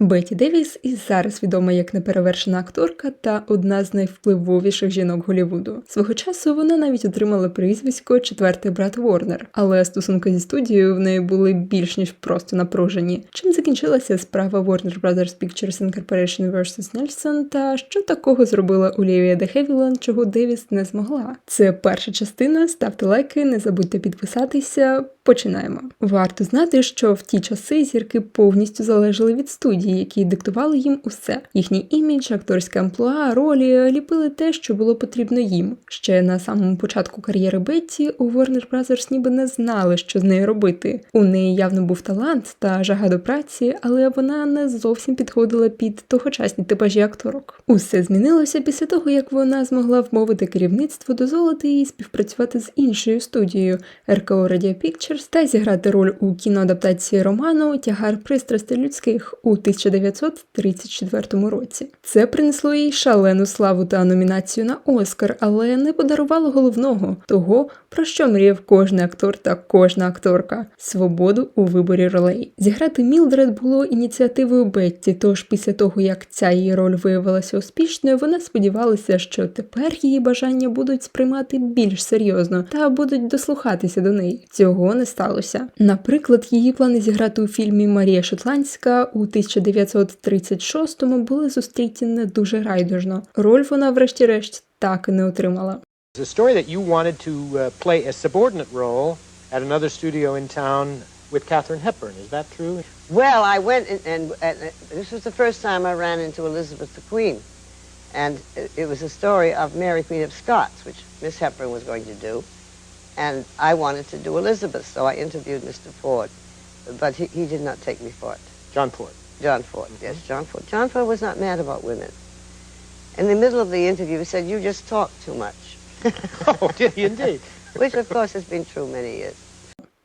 Беті Девіс і зараз відома як неперевершена акторка та одна з найвпливовіших жінок Голлівуду. Свого часу вона навіть отримала прізвисько четвертий брат Ворнер, але стосунки зі студією в неї були більш ніж просто напружені. Чим закінчилася справа Warner Brothers Pictures Incorporation vs. Nelson та що такого зробила Олівія де Хевіланд, чого Девіс не змогла. Це перша частина. Ставте лайки, не забудьте підписатися. Починаємо. Варто знати, що в ті часи зірки повністю залежали від студії, які диктували їм усе. Їхній імідж, акторське амплуа, ролі ліпили те, що було потрібно їм. Ще на самому початку кар'єри Бетті у Warner Brothers ніби не знали, що з нею робити. У неї явно був талант та жага до праці, але вона не зовсім підходила під тогочасні типажі акторок. Усе змінилося після того, як вона змогла вмовити керівництво дозволити їй співпрацювати з іншою студією РКО Pictures та зіграти роль у кіноадаптації роману Тягар пристрастей людських у 1934 році. Це принесло їй шалену славу та номінацію на Оскар, але не подарувало головного того, про що мріяв кожний актор та кожна акторка свободу у виборі ролей. Зіграти Мілдред було ініціативою Бетті, тож після того як ця її роль виявилася успішною, вона сподівалася, що тепер її бажання будуть сприймати більш серйозно та будуть дослухатися до неї. Цього не сталося. Наприклад, її плани зіграти у фільмі Марія Шотландська у 1936-му були зустріті не дуже райдужно. Роль вона, врешті-решт, так і не отримала. It's story that you wanted to uh, play a subordinate role at another studio in town with Katherine Hepburn. Is that true? Well, I went and, and, and this was the first time I ran into Elizabeth the Queen. And it, it was a story of Mary Queen of Scots, which Miss Hepburn was going to do. And I wanted to do Elizabeth, so I interviewed Mr. Ford. But he, he did not take me for it. John Ford. John Ford, yes, John Ford. John Ford was not mad about women. In the middle of the interview, he said, you just talk too much. Oh, did he indeed? Which, of course, has been true many years.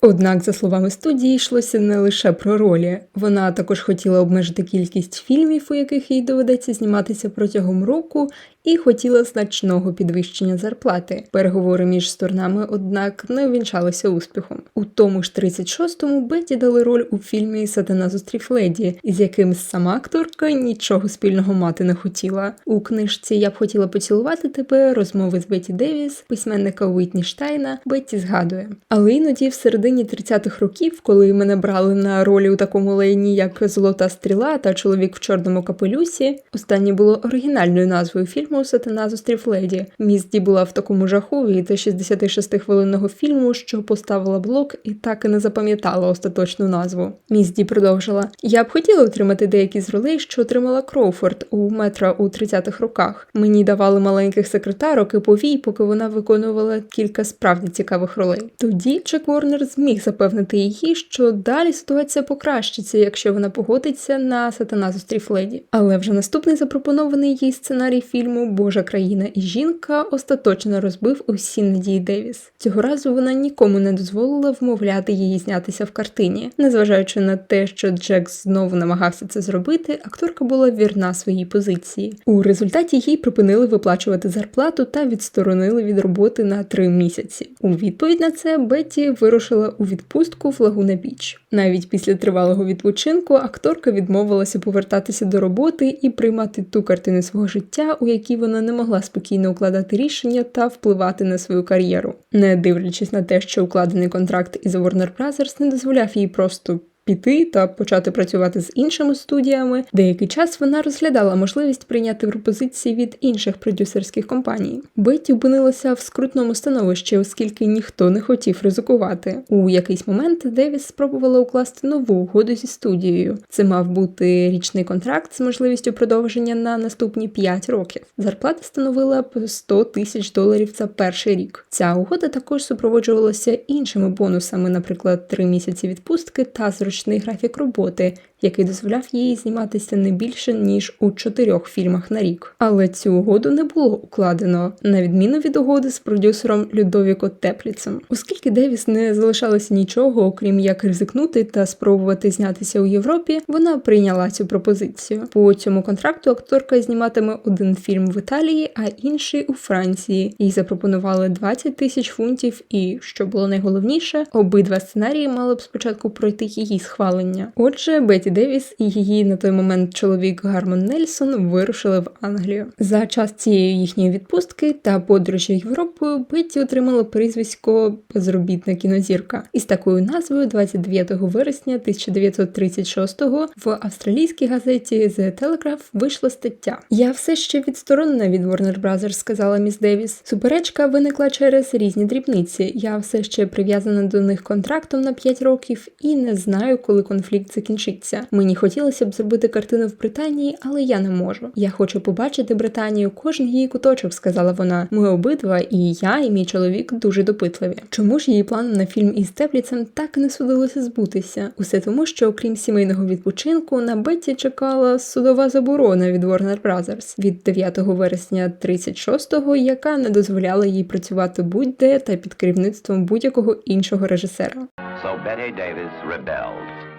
Однак, за словами студії, йшлося не лише про ролі. Вона також хотіла обмежити кількість фільмів, у яких їй доведеться зніматися протягом року, і хотіла значного підвищення зарплати. Переговори між сторонами, однак, не увінчалися успіхом. У тому ж 36-му Бетті дали роль у фільмі Сатана зустрів леді, із яким сама акторка нічого спільного мати не хотіла. У книжці Я б хотіла поцілувати тебе розмови з Бетті Девіс, письменника Уітні Штайна, Бетті згадує. Але іноді в середині 30-х років, коли мене брали на ролі у такому лейні, як Золота стріла та чоловік в чорному капелюсі, останнє було оригінальною назвою фільму Сатана зустрів леді. Мізді була в такому жаху від 66-хвилинного фільму, що поставила блок і так і не запам'ятала остаточну назву. Мізді продовжила: Я б хотіла отримати деякі з ролей, що отримала Кроуфорд у метра у 30-х роках. Мені давали маленьких секретарок і повій, поки вона виконувала кілька справді цікавих ролей. Тоді Чек Ворнер зміг запевнити її, що далі ситуація покращиться, якщо вона погодиться на сатана зустрів леді. Але вже наступний запропонований їй сценарій фільму Божа країна і жінка остаточно розбив усі надії Девіс. Цього разу вона нікому не дозволила вмовляти її знятися в картині. Незважаючи на те, що Джек знову намагався це зробити, акторка була вірна своїй позиції. У результаті їй припинили виплачувати зарплату та відсторонили від роботи на три місяці. У відповідь на це Бетті вирушила у відпустку в Лагуна Біч. Навіть після тривалого відпочинку акторка відмовилася повертатися до роботи і приймати ту картину свого життя, у якій вона не могла спокійно укладати рішення та впливати на свою кар'єру, не дивлячись на те, що укладений контракт із Warner Brothers не дозволяв їй просто. Піти та почати працювати з іншими студіями. Деякий час вона розглядала можливість прийняти пропозиції від інших продюсерських компаній. Бетті опинилася в скрутному становищі, оскільки ніхто не хотів ризикувати. У якийсь момент Девіс спробувала укласти нову угоду зі студією. Це мав бути річний контракт з можливістю продовження на наступні 5 років. Зарплата становила б 100 тисяч доларів за перший рік. Ця угода також супроводжувалася іншими бонусами, наприклад, 3 місяці відпустки та зручний графік роботи, який дозволяв їй зніматися не більше ніж у чотирьох фільмах на рік. Але цю угоду не було укладено, на відміну від угоди з продюсером Людовіко Тепліцем, оскільки Девіс не залишалося нічого, окрім як ризикнути та спробувати знятися у Європі. Вона прийняла цю пропозицію. По цьому контракту акторка зніматиме один фільм в Італії, а інший у Франції. Їй запропонували 20 тисяч фунтів, і що було найголовніше, обидва сценарії мали б спочатку пройти її схвалення. Отже, Бетті Девіс і її на той момент чоловік Гармон Нельсон вирушили в Англію. За час цієї їхньої відпустки та подорожі Європою Бетті отримала прізвисько безробітна кінозірка. Із такою назвою 29 вересня 1936-го в австралійській газеті The Telegraph вийшла стаття. Я все ще відсторонена від Warner Brothers, сказала міс Девіс. Суперечка виникла через різні дрібниці. Я все ще прив'язана до них контрактом на 5 років і не знаю, коли конфлікт закінчиться. Мені хотілося б зробити картину в Британії, але я не можу. Я хочу побачити Британію, кожен її куточок, сказала вона. Ми обидва, і я, і мій чоловік дуже допитливі. Чому ж її планом на фільм із Тепліцем так не судилося збутися? Усе тому, що окрім сімейного відпочинку на Бетті чекала судова заборона від Warner Brothers від 9 вересня 36-го, яка не дозволяла їй працювати будь-де та під керівництвом будь-якого іншого режисера. So Betty Davis rebelled.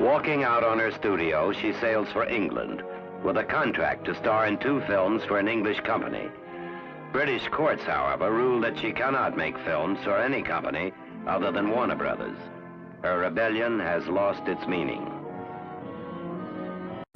Walking out on her studio, she sails for England with a contract to star in two films for an English company. British courts, however, rule that she cannot make films for any company other than Warner Brothers. Her rebellion has lost its meaning.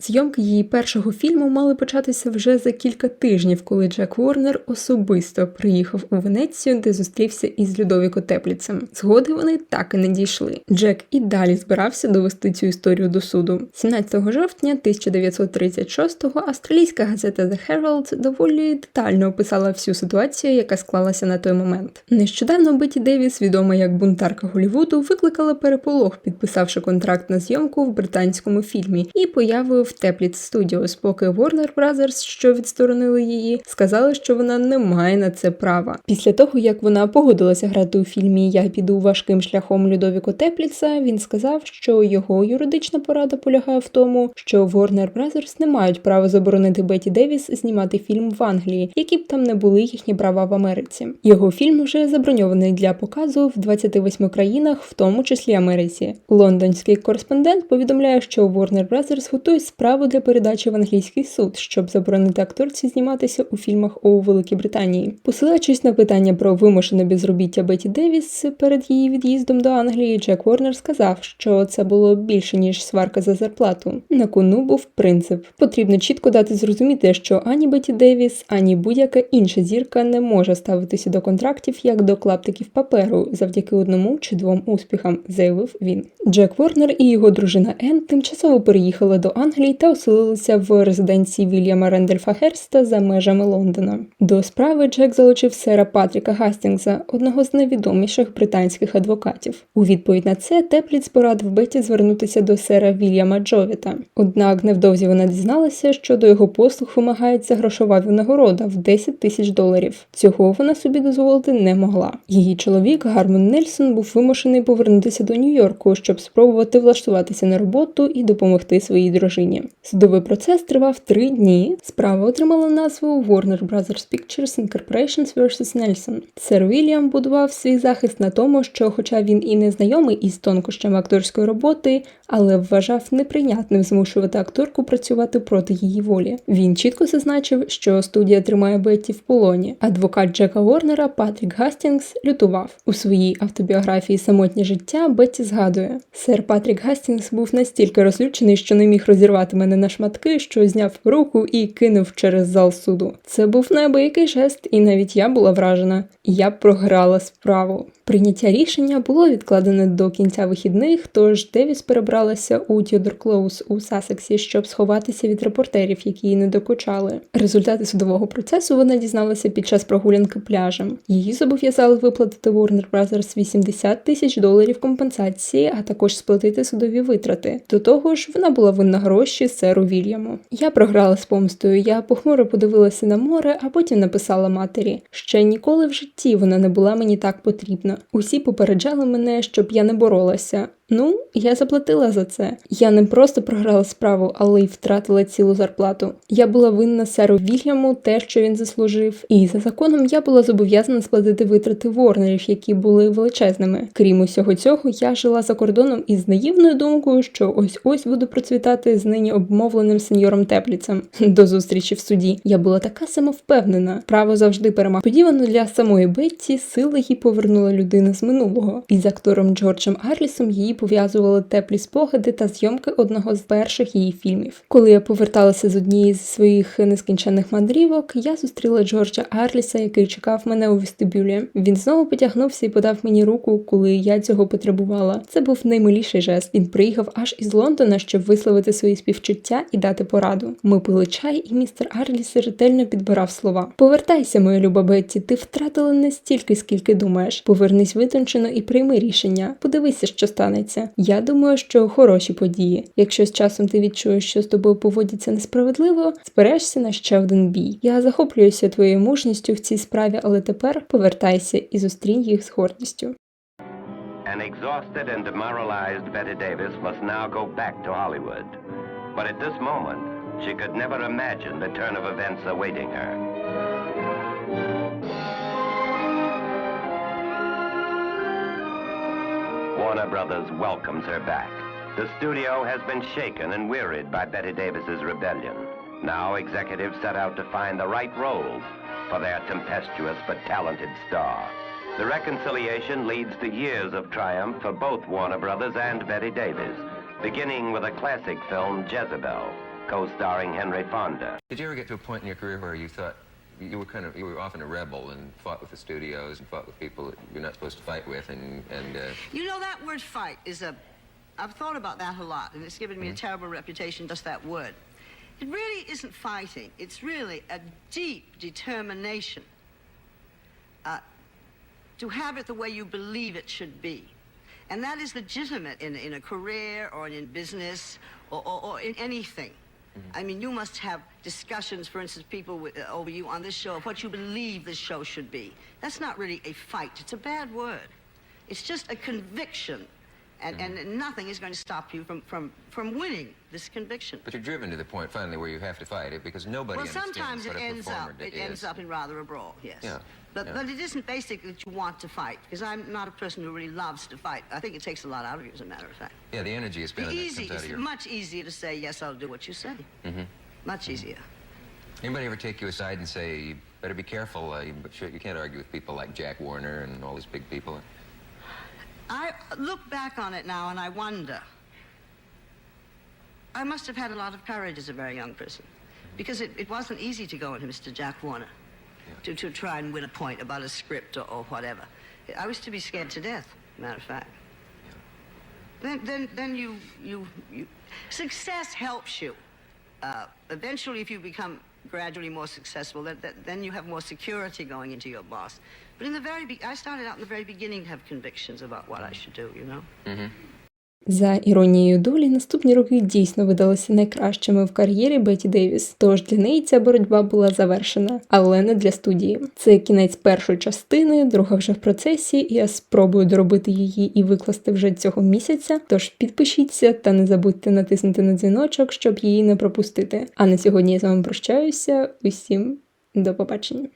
Зйомки її першого фільму мали початися вже за кілька тижнів, коли Джек Ворнер особисто приїхав у Венецію, де зустрівся із Людовіко Тепліцем. Згоди вони так і не дійшли. Джек і далі збирався довести цю історію до суду. 17 жовтня 1936-го австралійська газета The Herald доволі детально описала всю ситуацію, яка склалася на той момент. Нещодавно Бетті Девіс, відома як бунтарка Голлівуду, викликала переполох, підписавши контракт на зйомку в британському фільмі і появою в Тепліц Studios, поки Warner Brothers, що відсторонили її, сказали, що вона не має на це права. Після того, як вона погодилася грати у фільмі Я піду важким шляхом Людовіко Тепліца, він сказав, що його юридична порада полягає в тому, що Warner Brothers не мають права заборонити Бетті Девіс знімати фільм в Англії, які б там не були їхні права в Америці. Його фільм вже заброньований для показу в 28 країнах, в тому числі Америці. Лондонський кореспондент повідомляє, що Warner Brothers готують справу для передачі в англійський суд, щоб заборонити акторці зніматися у фільмах у Великій Британії. Посилаючись на питання про вимушене безробіття Бетті Девіс перед її від'їздом до Англії, Джек Ворнер сказав, що це було більше ніж сварка за зарплату. На кону був принцип. Потрібно чітко дати зрозуміти, що ані Бетті Девіс, ані будь-яка інша зірка не може ставитися до контрактів як до клаптиків паперу завдяки одному чи двом успіхам, заявив він. Джек Ворнер і його дружина Енн тимчасово переїхали до Англії та оселилися в резиденції Вільяма Рендельфа Герста за межами Лондона. До справи Джек залучив сера Патріка Гастінгса, одного з найвідоміших британських адвокатів. У відповідь на це Тепліц порадив Бетті звернутися до сера Вільяма Джовіта. Однак невдовзі вона дізналася, що до його послуг вимагається грошова винагорода в 10 тисяч доларів. Цього вона собі дозволити не могла. Її чоловік Гармон Нельсон був вимушений повернутися до Нью-Йорку, щоб спробувати влаштуватися на роботу і допомогти своїй дружині. Судовий процес тривав три дні. Справа отримала назву Warner Brothers Pictures Incorporations vs. Nelson. Сер Вільям будував свій захист на тому, що, хоча він і не знайомий із тонкощами акторської роботи, але вважав неприйнятним змушувати акторку працювати проти її волі. Він чітко зазначив, що студія тримає Бетті в полоні. Адвокат Джека Ворнера Патрік Гастінгс лютував у своїй автобіографії Самотнє життя. Бетті згадує, сер Патрік Гастінгс був настільки розлючений, що не міг розірвати мене на шматки, що зняв руку і кинув через зал суду. Це був неабиякий жест, і навіть я була вражена. Я програла справу. Прийняття рішення було відкладене до кінця вихідних, тож Девіс перебралася у Тьодор Клоус у Сасексі, щоб сховатися від репортерів, які її не докучали. Результати судового процесу вона дізналася під час прогулянки пляжем. Її зобов'язали виплатити Warner Brothers 80 тисяч доларів компенсації, а також сплатити судові витрати. До того ж, вона була винна гроші серу Вільяму. Я програла з помстою. Я похмуро подивилася на море, а потім написала матері. Ще ніколи в житті вона не була мені так потрібна. Усі попереджали мене, щоб я не боролася. Ну, я заплатила за це. Я не просто програла справу, але й втратила цілу зарплату. Я була винна серу Вільяму те, що він заслужив, і за законом я була зобов'язана сплатити витрати Ворнерів, які були величезними. Крім усього цього, я жила за кордоном із наївною думкою, що ось ось буду процвітати з нині обмовленим сеньором Тепліцем. До зустрічі в суді. Я була така самовпевнена. Право завжди перемагає. Сподівано для самої Бетті сили їй повернула людина з минулого. Із актором Джорджем Арлісом її пов'язували теплі спогади та зйомки одного з перших її фільмів. Коли я поверталася з однієї зі своїх нескінченних мандрівок, я зустріла Джорджа Арліса, який чекав мене у вестибюлі. Він знову потягнувся і подав мені руку, коли я цього потребувала. Це був наймиліший жест. Він приїхав аж із Лондона, щоб висловити свої співчуття і дати пораду. Ми пили чай, і містер Арліс ретельно підбирав слова. Повертайся, моя люба Бетті, ти втратила не стільки, скільки думаєш. Повернись витончено і прийми рішення. Подивися, що станеться. Я думаю, що хороші події. Якщо з часом ти відчуєш, що з тобою поводяться несправедливо, зберешся на ще один бій. Я захоплююся твоєю мужністю в цій справі, але тепер повертайся і зустрінь їх з гордістю. An exhausted and demoralized Betty Davis must now go back to Hollywood. But at this moment, she could never imagine the turn of events awaiting her. Warner Brothers welcomes her back. The studio has been shaken and wearied by Betty Davis's rebellion. Now executives set out to find the right roles for their tempestuous but talented star. The reconciliation leads to years of triumph for both Warner Brothers and Betty Davis, beginning with a classic film, Jezebel, co-starring Henry Fonda. Did you ever get to a point in your career where you thought you were kind of you were often a rebel and fought with the studios and fought with people that you're not supposed to fight with and and uh, You know, that word fight is a. I've thought about that a lot, and it's given me a terrible reputation, just that word. It really isn't fighting, it's really a deep determination uh, to have it the way you believe it should be. And that is legitimate in, in a career or in business or, or, or in anything. I mean, you must have discussions, for instance, people with, uh, over you on this show of what you believe this show should be. That's not really a fight. It's a bad word. It's just a conviction. And, and nothing is going to stop you from, from, from winning this conviction. but you're driven to the point finally where you have to fight it because nobody Well, understands sometimes it ends up. performer It is. ends up in rather a brawl. Yes. Yeah, But yeah. but it isn't basic that you want to fight because I'm not a person who really loves to fight. I think it takes a lot out of you, as a matter of fact. Yeah, the energy is spent easy. It's your. much easier to say yes. I'll do what you say. Mm-hmm. Much easier. Anybody ever take you aside and say you better be careful? Uh, you, you can't argue with people like Jack Warner and all these big people. I look back on it now and I wonder. I must have had a lot of courage as a very young person because it, it wasn't easy to go into Mr. Jack Warner to, to try and win a point about a script or, or whatever. I was to be scared to death, matter of fact. Then, then, then you, you, you, success helps you. Uh, eventually, if you become gradually more successful, then, then- then you have more security going into your boss. But in the very, be- I started out in the very beginning to have convictions about what I should do. You know. Mm-hmm. За іронією долі, наступні роки дійсно видалися найкращими в кар'єрі Беті Девіс, тож для неї ця боротьба була завершена, але не для студії. Це кінець першої частини, друга вже в процесі, я спробую доробити її і викласти вже цього місяця. Тож підпишіться та не забудьте натиснути на дзвіночок, щоб її не пропустити. А на сьогодні я з вами прощаюся. Усім до побачення.